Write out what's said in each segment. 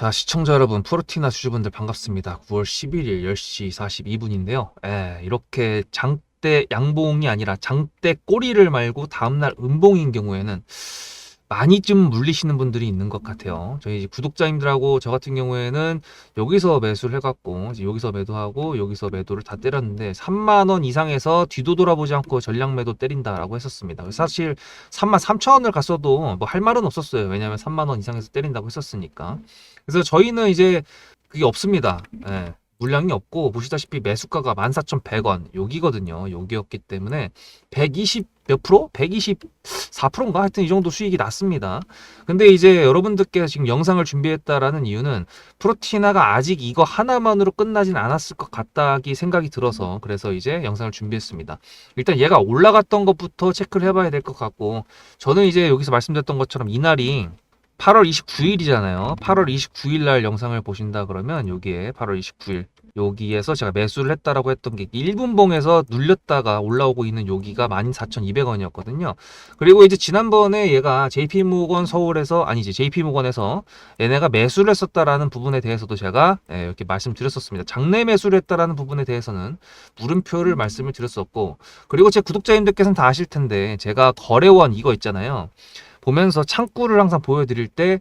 자, 시청자 여러분, 프로티나 주주분들 반갑습니다. 9월 11일 10시 42분인데요. 예, 이렇게 장대 양봉이 아니라 장대 꼬리를 말고 다음날 음봉인 경우에는 많이 좀 물리시는 분들이 있는 것 같아요. 저희 구독자님들하고 저 같은 경우에는 여기서 매수를 해갖고 여기서 매도하고 여기서 매도를 다 때렸는데 3만 원 이상에서 뒤도 돌아보지 않고 전량 매도 때린다라고 했었습니다. 사실 3만 3천 원을 갔어도 뭐 할 말은 없었어요. 왜냐하면 3만 원 이상에서 때린다고 했었으니까. 그래서 저희는 이제 그게 없습니다. 예. 물량이 없고 보시다시피 매수가가 14,100원 여기거든요. 여기였기 때문에 120 몇 프로? 124%인가? 하여튼 이 정도 수익이 났습니다. 근데 이제 여러분들께 지금 영상을 준비했다라는 이유는 프로티나가 아직 이거 하나만으로 끝나진 않았을 것 같다기 생각이 들어서 그래서 이제 영상을 준비했습니다. 일단 얘가 올라갔던 것부터 체크를 해봐야 될 것 같고 저는 이제 여기서 말씀드렸던 것처럼 이날이 8월 29일이잖아요. 8월 29일 날 영상을 보신다 그러면 여기에 8월 29일 여기에서 제가 매수를 했다라고 했던 게 1분봉에서 눌렸다가 올라오고 있는 여기가 14,200원이었거든요. 그리고 이제 지난번에 얘가 JP모건 서울에서 아니지 JP모건에서 얘네가 매수를 했었다라는 부분에 대해서도 제가 예, 이렇게 말씀드렸었습니다. 장내 매수를 했다라는 부분에 대해서는 물음표를 말씀을 드렸었고 그리고 제 구독자님들께서는 다 아실 텐데 제가 거래원 이거 있잖아요. 보면서 창구를 항상 보여드릴 때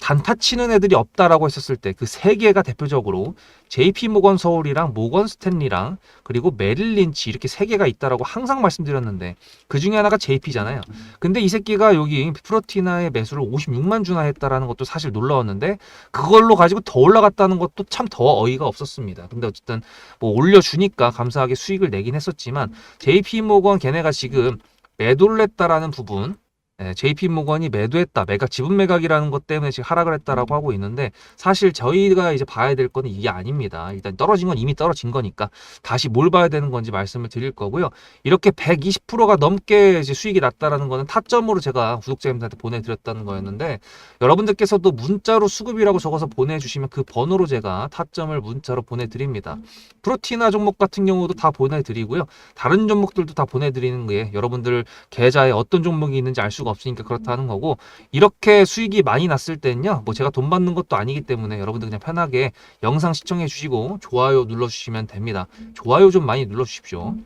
단타 치는 애들이 없다라고 했었을 때 그 세 개가 대표적으로 JP 모건 서울이랑 모건 스탠리랑 그리고 메릴 린치 이렇게 세 개가 있다라고 항상 말씀드렸는데 그 중에 하나가 JP잖아요. 근데 이 새끼가 여기 프로티나의 매수를 56만 주나 했다라는 것도 사실 놀라웠는데 그걸로 가지고 더 올라갔다는 것도 참 더 어이가 없었습니다. 근데 어쨌든 뭐 올려주니까 감사하게 수익을 내긴 했었지만 JP 모건 걔네가 지금 매도를 했다라는 부분 예, JP 모건이 매도했다. 매각 지분 매각이라는 것 때문에 지금 하락을 했다라고 하고 있는데 사실 저희가 이제 봐야 될 거는 이게 아닙니다. 일단 떨어진 건 이미 떨어진 거니까 다시 뭘 봐야 되는 건지 말씀을 드릴 거고요. 이렇게 120%가 넘게 이제 수익이 났다라는 거는 타점으로 제가 구독자님들한테 보내드렸다는 거였는데 여러분들께서도 문자로 수급이라고 적어서 보내주시면 그 번호로 제가 타점을 문자로 보내드립니다. 프로티나 종목 같은 경우도 다 보내드리고요. 다른 종목들도 다 보내드리는 게 여러분들 계좌에 어떤 종목이 있는지 알 수가 없으니까 그렇다는 거고 이렇게 수익이 많이 났을 때는요 뭐 제가 돈 받는 것도 아니기 때문에 여러분들 그냥 편하게 영상 시청해 주시고 좋아요 눌러 주시면 됩니다 좋아요 좀 많이 눌러 주십시오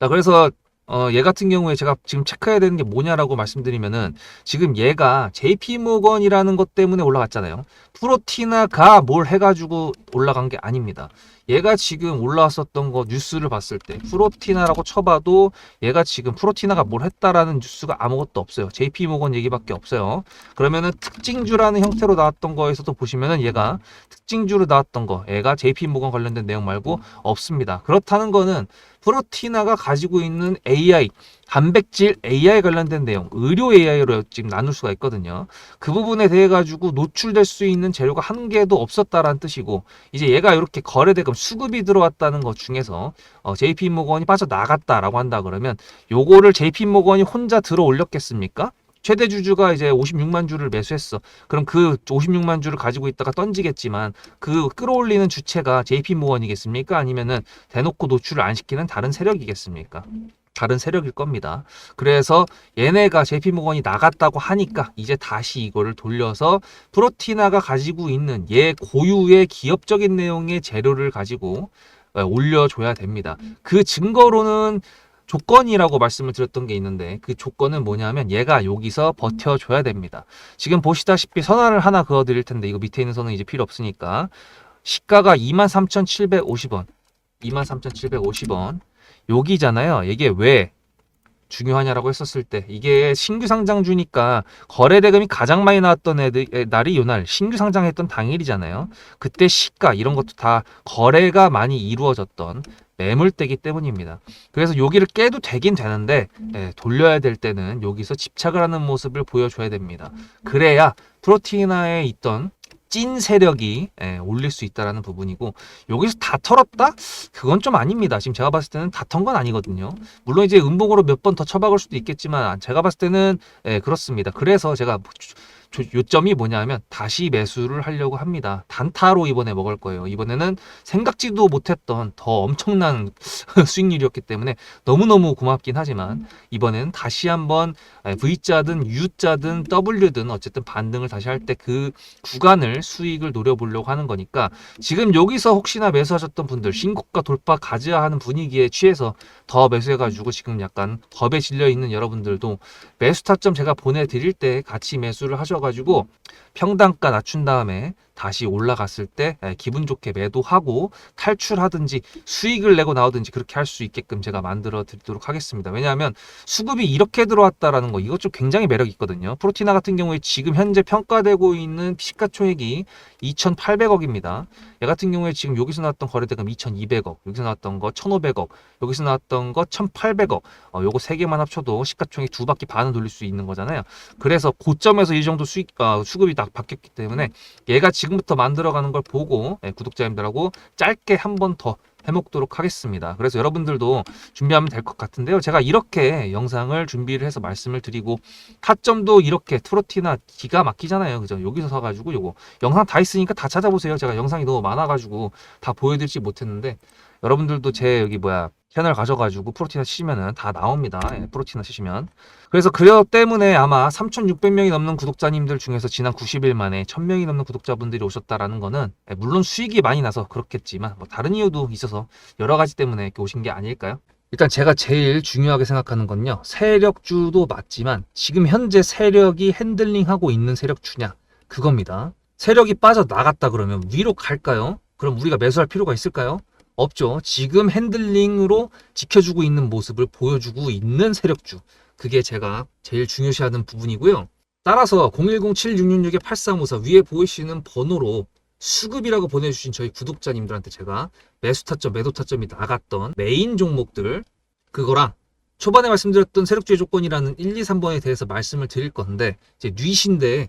자 그래서 어, 얘 같은 경우에 제가 지금 체크해야 되는 게 뭐냐라고 말씀드리면은 지금 얘가 JP 모건이라는 것 때문에 올라갔잖아요. 프로티나가 뭘 해가지고 올라간 게 아닙니다. 얘가 지금 올라왔었던 거 뉴스를 봤을 때 프로티나라고 쳐봐도 얘가 지금 프로티나가 뭘 했다라는 뉴스가 아무것도 없어요. JP 모건 얘기밖에 없어요. 그러면은 특징주라는 형태로 나왔던 거에서도 보시면은 얘가 특징주로 나왔던 거 얘가 JP 모건 관련된 내용 말고 없습니다. 그렇다는 거는 프로티나가 가지고 있는 AI 단백질 AI 관련된 내용, 의료 AI로 지금 나눌 수가 있거든요. 그 부분에 대해 가지고 노출될 수 있는 재료가 한 개도 없었다라는 뜻이고 이제 얘가 이렇게 거래대금 수급이 들어왔다는 것 중에서 어, JP 모건이 빠져 나갔다라고 한다 그러면 요거를 JP 모건이 혼자 들어 올렸겠습니까? 최대 주주가 이제 56만 주를 매수했어. 그럼 그 56만 주를 가지고 있다가 던지겠지만 그 끌어올리는 주체가 JP 모건이겠습니까? 아니면은 대놓고 노출을 안 시키는 다른 세력이겠습니까? 다른 세력일 겁니다. 그래서 얘네가 JP모건이 나갔다고 하니까 이제 다시 이거를 돌려서 프로티나가 가지고 있는 얘 고유의 기업적인 내용의 재료를 가지고 어, 올려줘야 됩니다. 그 증거로는 조건이라고 말씀을 드렸던 게 있는데 그 조건은 뭐냐면 얘가 여기서 버텨줘야 됩니다. 지금 보시다시피 선언을 하나 그어 드릴 텐데 이거 밑에 있는 선은 이제 필요 없으니까 시가가 23,750원 23,750원 여기잖아요. 이게 왜 중요하냐라고 했었을 때 이게 신규 상장주니까 거래 대금이 가장 많이 나왔던 애들 에, 날이 요날 신규 상장했던 당일이잖아요. 그때 시가 이런 것도 다 거래가 많이 이루어졌던 매물대기 때문입니다. 그래서 여기를 깨도 되긴 되는데 예, 돌려야 될 때는 여기서 집착을 하는 모습을 보여줘야 됩니다. 그래야 프로티나에 있던 찐 세력이 예, 올릴 수 있다라는 부분이고 여기서 다 털었다? 그건 좀 아닙니다. 지금 제가 봤을 때는 다 턴 건 아니거든요. 물론 이제 음봉으로 몇 번 더 쳐박을 수도 있겠지만 제가 봤을 때는 예, 그렇습니다. 그래서 제가 조- 요점이 뭐냐면 다시 매수를 하려고 합니다. 단타로 이번에 먹을 거예요. 이번에는 생각지도 못했던 더 엄청난 수익률이었기 때문에 너무너무 고맙긴 하지만 이번에는 다시 한번 V자든 U자든 W든 어쨌든 반등을 다시 할 때 그 구간을 수익을 노려보려고 하는 거니까 지금 여기서 혹시나 매수하셨던 분들 신고가 돌파 가져야 하는 분위기에 취해서 더 매수해가지고 지금 약간 겁에 질려 있는 여러분들도 매수 타점 제가 보내드릴 때 같이 매수를 하셔 가지고 평단가 낮춘 다음에 다시 올라갔을 때 에, 기분 좋게 매도하고 탈출하든지 수익을 내고 나오든지 그렇게 할 수 있게끔 제가 만들어 드리도록 하겠습니다. 왜냐하면 수급이 이렇게 들어왔다라는 거 이것 좀 굉장히 매력 있거든요. 프로티나 같은 경우에 지금 현재 평가되고 있는 시가총액이 2,800억입니다. 얘 같은 경우에 지금 여기서 나왔던 거래대금 2,200억, 여기서 나왔던 거 1,500억, 여기서 나왔던 거 1,800억. 어, 요거 세 개만 합쳐도 시가총액 두 바퀴 반은 돌릴 수 있는 거잖아요. 그래서 고점에서 이 정도 수익 어, 수급이 딱 바뀌었기 때문에 얘가 지금부터 만들어가는 걸 보고 예, 구독자님들하고 짧게 한 번 더 해먹도록 하겠습니다. 그래서 여러분들도 준비하면 될 것 같은데요. 제가 이렇게 영상을 준비를 해서 말씀을 드리고 타점도 이렇게 트로티나 기가 막히잖아요. 그죠? 여기서 사가지고 요거 영상 다 있으니까 다 찾아보세요. 제가 영상이 너무 많아가지고 다 보여드리지 못했는데 여러분들도 제 여기 뭐야 채널 가셔가지고 프로티나 치시면은 다 나옵니다. 예, 프로티나 치시면. 그래서 그려 때문에 아마 3,600명이 넘는 구독자님들 중에서 지난 90일 만에 1,000명이 넘는 구독자분들이 오셨다라는 거는 예, 물론 수익이 많이 나서 그렇겠지만 뭐 다른 이유도 있어서 여러 가지 때문에 이렇게 오신 게 아닐까요? 일단 제가 제일 중요하게 생각하는 건요. 세력주도 맞지만 지금 현재 세력이 핸들링하고 있는 세력주냐 그겁니다. 세력이 빠져 나갔다 그러면 위로 갈까요? 그럼 우리가 매수할 필요가 있을까요? 없죠. 지금 핸들링으로 지켜주고 있는 모습을 보여주고 있는 세력주. 그게 제가 제일 중요시하는 부분이고요. 따라서 010-7666-8354 위에 보이시는 번호로 수급이라고 보내주신 저희 구독자님들한테 제가 매수 타점, 매도 타점이 나갔던 메인 종목들 그거랑 초반에 말씀드렸던 세력주의 조건이라는 1, 2, 3번에 대해서 말씀을 드릴 건데 이제 뉘신데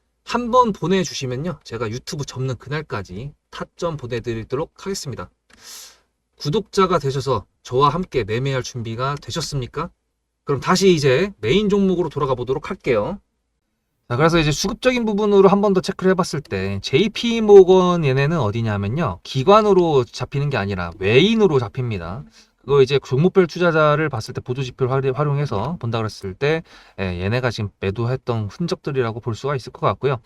한 번 보내주시면요 제가 유튜브 접는 그날까지 타점 보내드리도록 하겠습니다. 구독자가 되셔서 저와 함께 매매할 준비가 되셨습니까? 그럼 다시 이제 메인 종목으로 돌아가 보도록 할게요. 자, 그래서 이제 수급적인 부분으로 한 번 더 체크를 해봤을 때 JP 모건 얘네는 어디냐면요. 기관으로 잡히는 게 아니라 외인으로 잡힙니다. 그거 이제 종목별 투자자를 봤을 때 보조 지표를 활- 활용해서 본다 그랬을 때 예, 얘네가 지금 매도했던 흔적들이라고 볼 수가 있을 것 같고요.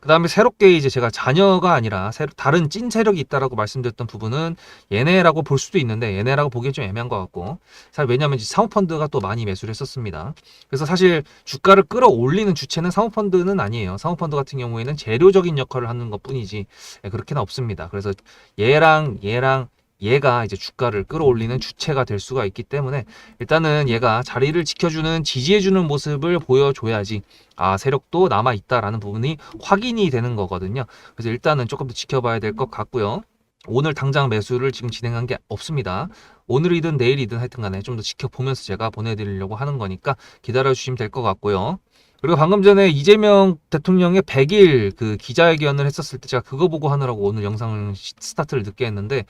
그 다음에 새롭게 이제 제가 자녀가 아니라 새로 다른 찐 세력이 있다라고 말씀드렸던 부분은 얘네라고 볼 수도 있는데 얘네라고 보기엔 좀 애매한 것 같고 사실 왜냐하면 사모펀드가 또 많이 매수를 했었습니다. 그래서 사실 주가를 끌어올리는 주체는 사모펀드는 아니에요. 사모펀드 같은 경우에는 재료적인 역할을 하는 것 뿐이지 예, 그렇게는 없습니다. 그래서 얘랑 얘랑 얘가 이제 주가를 끌어올리는 주체가 될 수가 있기 때문에 일단은 얘가 자리를 지켜주는 지지해주는 모습을 보여줘야지 아 세력도 남아 있다라는 부분이 확인이 되는 거거든요. 그래서 일단은 조금 더 지켜봐야 될 것 같고요. 오늘 당장 매수를 지금 진행한 게 없습니다. 오늘이든 내일이든 하여튼 간에 좀 더 지켜보면서 제가 보내드리려고 하는 거니까 기다려주시면 될 것 같고요. 그리고 방금 전에 이재명 대통령의 100일 그 기자회견을 했었을 때 제가 그거 보고 하느라고 오늘 영상 시- 스타트를 늦게 했는데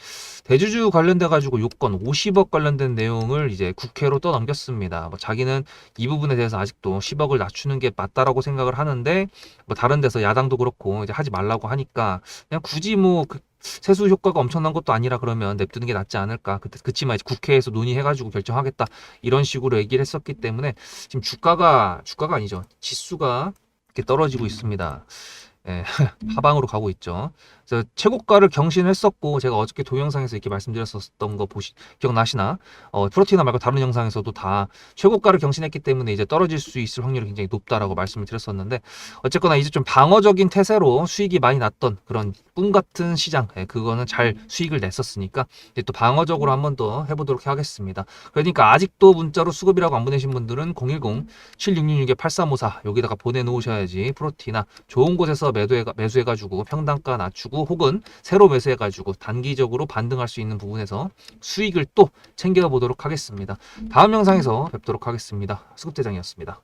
대주주 관련돼 가지고 요건 50억 관련된 내용을 이제 국회로 떠넘겼습니다. 뭐 자기는 이 부분에 대해서 아직도 10억을 낮추는 게 맞다라고 생각을 하는데 뭐 다른 데서 야당도 그렇고 이제 하지 말라고 하니까 그냥 굳이 뭐 그 세수 효과가 엄청난 것도 아니라 그러면 냅두는 게 낫지 않을까. 그, 그치만 이제 국회에서 논의해가지고 결정하겠다. 이런 식으로 얘기를 했었기 때문에 지금 주가가, 주가가 아니죠. 지수가 이렇게 떨어지고 있습니다. 예, 하방으로 가고 있죠. 최고가를 경신했었고 제가 어저께 동영상에서 이렇게 말씀드렸었던 거 보시 기억나시나? 어, 프로티나 말고 다른 영상에서도 다 최고가를 경신했기 때문에 이제 떨어질 수 있을 확률이 굉장히 높다라고 말씀을 드렸었는데 어쨌거나 이제 좀 방어적인 태세로 수익이 많이 났던 그런 꿈 같은 시장 예, 그거는 잘 수익을 냈었으니까 이제 또 방어적으로 한 번 더 해보도록 하겠습니다. 그러니까 아직도 문자로 수급이라고 안 보내신 분들은 010-7666-8354 여기다가 보내놓으셔야지 프로티나 좋은 곳에서 매도해 매수해가지고 평단가 낮추고 혹은 새로 매수해가지고 단기적으로 반등할 수 있는 부분에서 수익을 또 챙겨 보도록 하겠습니다. 다음 영상에서 뵙도록 하겠습니다. 수급대장이었습니다.